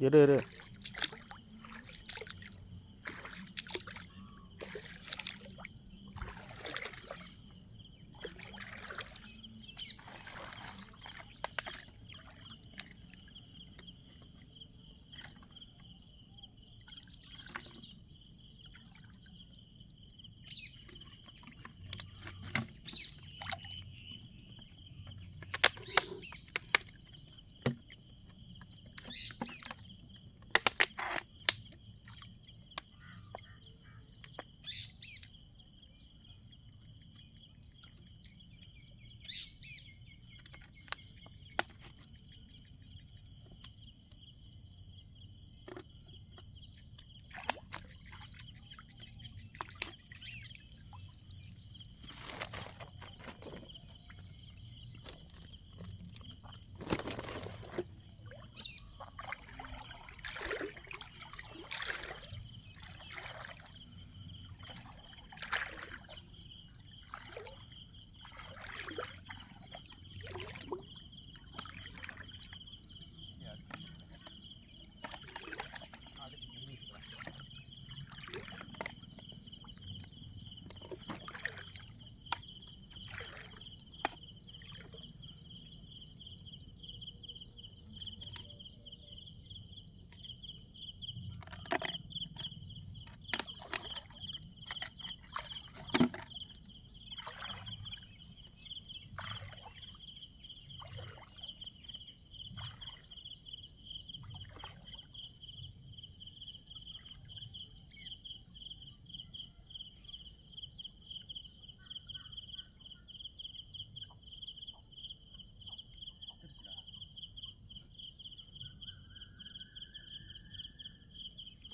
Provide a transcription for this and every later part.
இரு இரு நரம்பு பார்த்துருச்சா பெரிய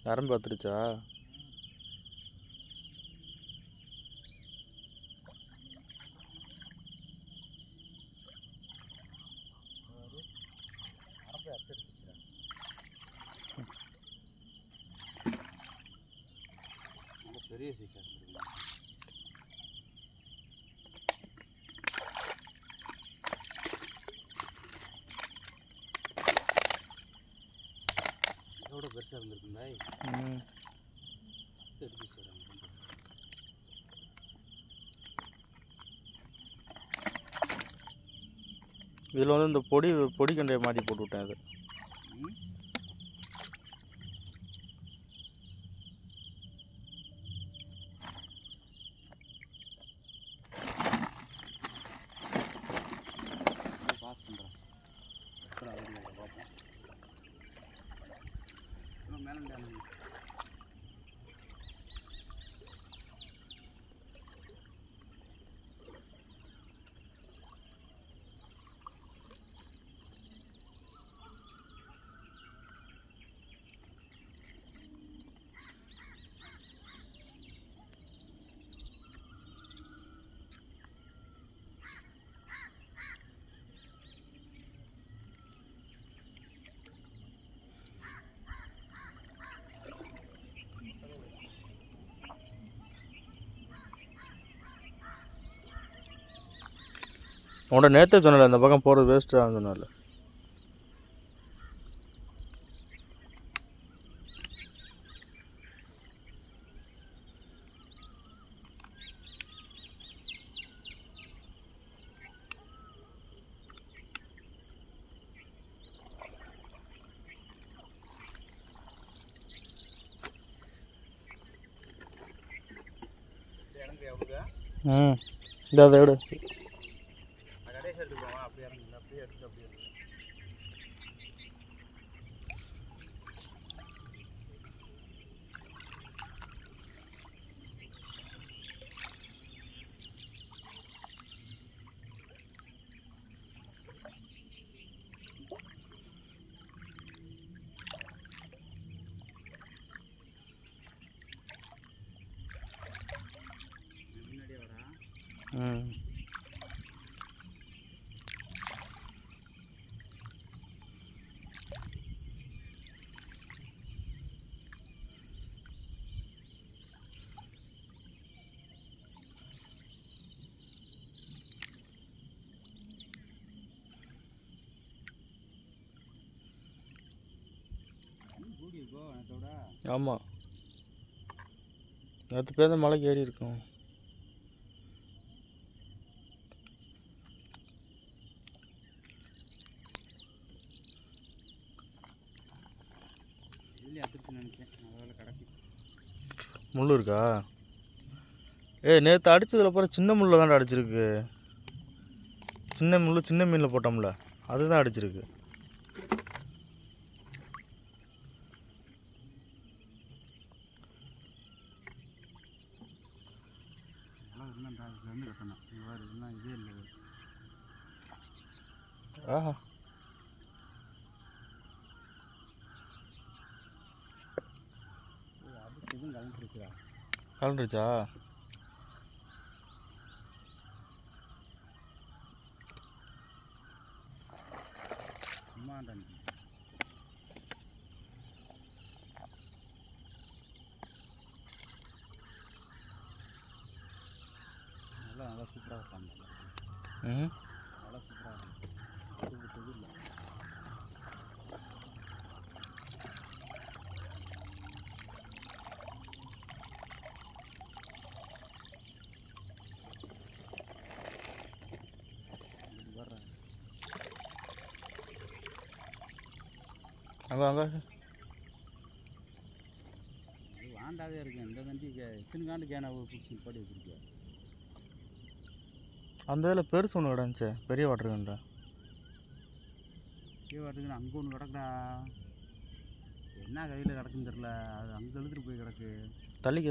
சைஸாக இதோட பெருசாக இருந்திருக்குங்க ம். எடுத்து சார் இதில் வந்து இந்த பொடி பொடி கண்டையை மாட்டி போட்டு விட்டேன் அது. உன்ட நேற்றே சொன்னல இந்த பக்கம் போகிறது வேஸ்ட்டாக சொன்னால ம். இந்த அதை எடு. ஆமாம் நேற்று பேர் தான் மலைக்கு ஏறி இருக்கும். முள் இருக்கா? ஏ நேற்று அடித்ததில் அப்புறம் சின்ன முள்ளில் தான் அடிச்சிருக்கு. சின்ன முள் சின்ன மீனில் போட்டோம்ல அதுதான் அடிச்சிருக்கு. ஆஹா. கலண்டுருச்சா நல்லா நல்லா சூப்பராக இருப்பாங்க ம் நல்லா சூப்பராக இருக்கும் இது விட்டது இல்லை இது வர்றேன் அங்கே அங்கே. அது வாண்டாவே இருக்கேன் இந்த தண்டி எத்தனை காண்டு கேனை பிடிச்சி படி வச்சிருக்கேன் அந்த இதில் பெருசு ஒன்று கிடந்துச்சே. பெரிய வாட்டர் கண்டா கீழே வாட்டுக்கு அங்கே ஒன்று கிடக்குடா. என்ன கையில் கிடக்குன்னு தெரில அது அங்கே இழுத்துட்டு போய் கிடக்கு. தள்ளிக்க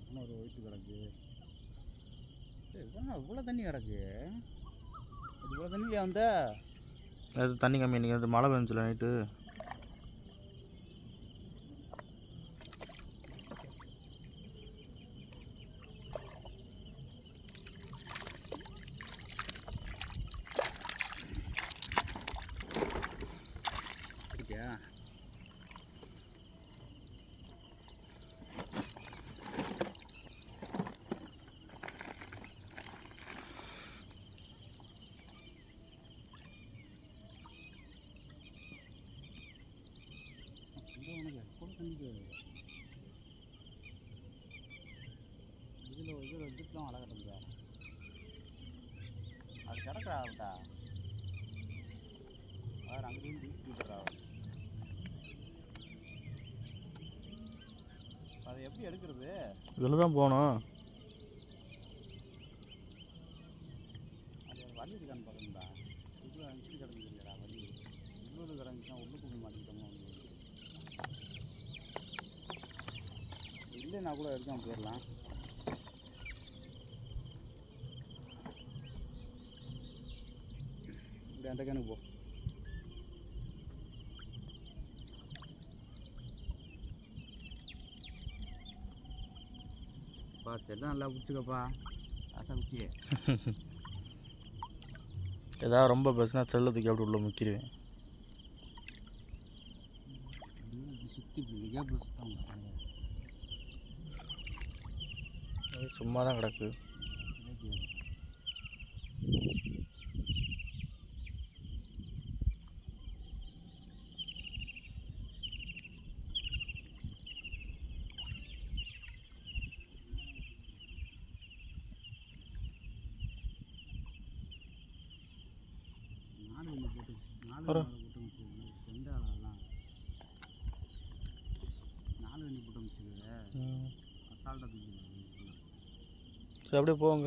இன்னும் ஒரு ஒயிட்டு கிடக்கு ஏய், இதென்ன இவ்வளோ தண்ணி கிடக்கு இவ்வளோ தண்ணி வந்த? அது தண்ணி கம்மி இன்றைக்கி அது மழை பெஞ்சில நைட்டு. அது கிடக்கா அவட்டா வேறு அங்கேயும் வீட்டுக்கு அதை எப்படி எடுக்கிறது? இதில் தான் போனோம் அது வலி இருக்கான்னு பார்க்கணும்டா. இவ்வளோ அஞ்சு கிடக்குதுடா வலி இவ்வளோ கிடந்துச்சுன்னா உள்ளுக்கு மாட்டிக்கிட்டோமோ இல்லைன்னா கூட எடுக்காம போயிடலாம். அந்த கணக்கு போ பா செல்லம் நல்லா பிடிச்சிக்கப்பா ஆசை குச்சியே ஏதாவது ரொம்ப பிரச்சனை செல்ல தூக்கி அப்படி உள்ள முக்கிடுவேன் சுற்றி சும்மா தான் கிடக்கு நாலு ஒன்று போட்டு நாலு அப்புறம்? நாலு போட்டு வச்சுக்கோங்க செண்டாலாம் நாலு ஒன்று போட்டு வச்சுக்கோங்க ம். அசால்ட்டாக தூக்கி சரி அப்படியே போங்க.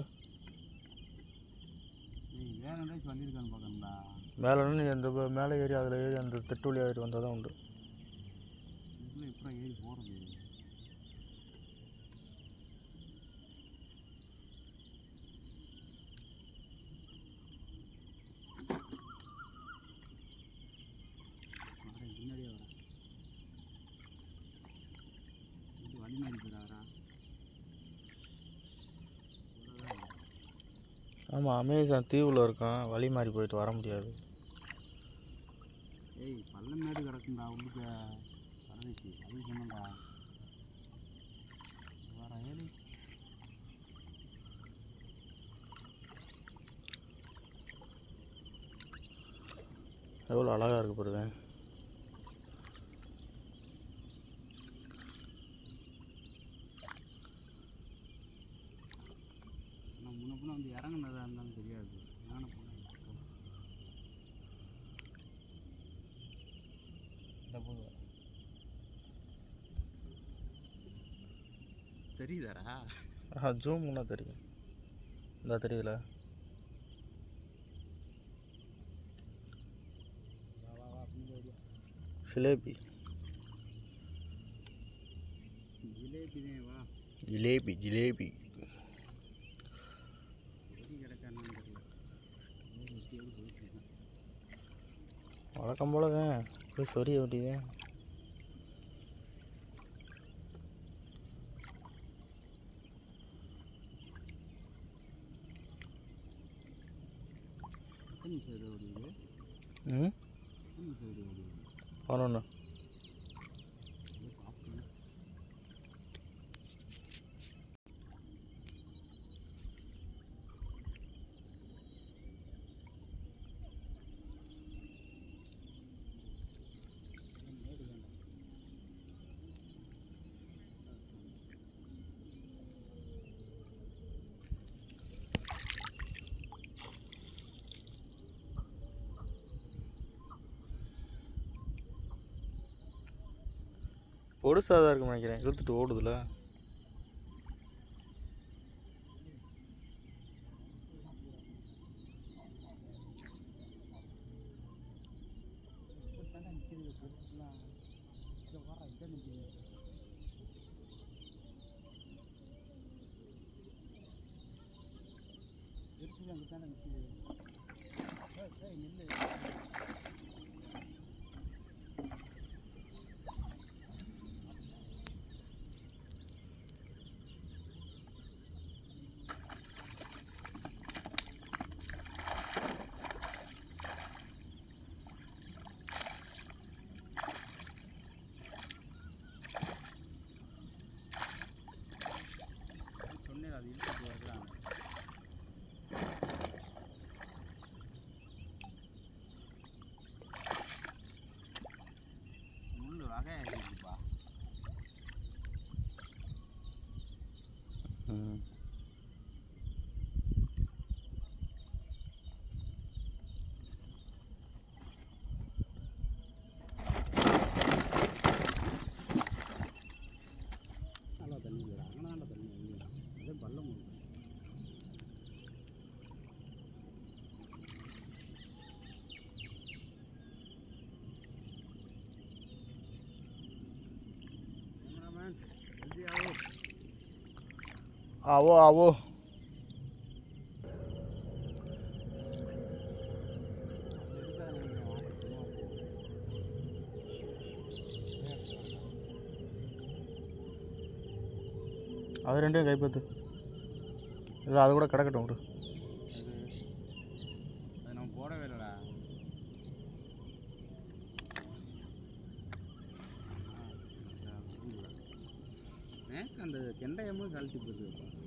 மேலே அந்த மேலே ஏறி அதில் ஏறி அந்த திட்டு வழி ஏறி வந்தால் தான் உண்டு ஏறி போகிறது ஆமாம் அமேசான் தீவில் இருக்கான். வழி மாறி போயிட்டு வர முடியாது. ஏய் பள்ளம் மேடு கிடக்குண்டா உள்ளுக்க. அது சொன்னடா வர ஏழு எவ்வளோ அழகாக இருக்கு பாருங்க. முன்ன வந்து இறங்கினது இந்த போது தெரியுதாடா? ஆ ஜூம் பண்ணால் தெரியும். இந்த தெரியுதுல. ஜிலேபி. ஜிலேபி ஜிலேபி. வழக்கம் போல தான் போய் சொரிய வேண்டியது எத்தனை சைடு ஓடிது பொடுசாக தான் இருக்கும் நினைக்கிறேன். இழுத்துட்டு ஓடுதுல. அங்கே தானே நிற்கிது அது இழுத்துட்டு வருகிறாங்க முள் வகை இருக்குப்பா ம் நல்லா தண்ணி இல்லை அங்கே தண்ணி இல்லை அதே பள்ளம் உண்டு. கேமராமேன் ரெடியாவோ ஆவோ ஆவோ அது ரெண்டையும் கைப்பற்று இல்லை அது கூட கிடக்கட்டும் விடு அது நம்ம போடவே இல்லைடா நேற்று அந்த கெண்டையமும் கழட்டி போயிருக்கு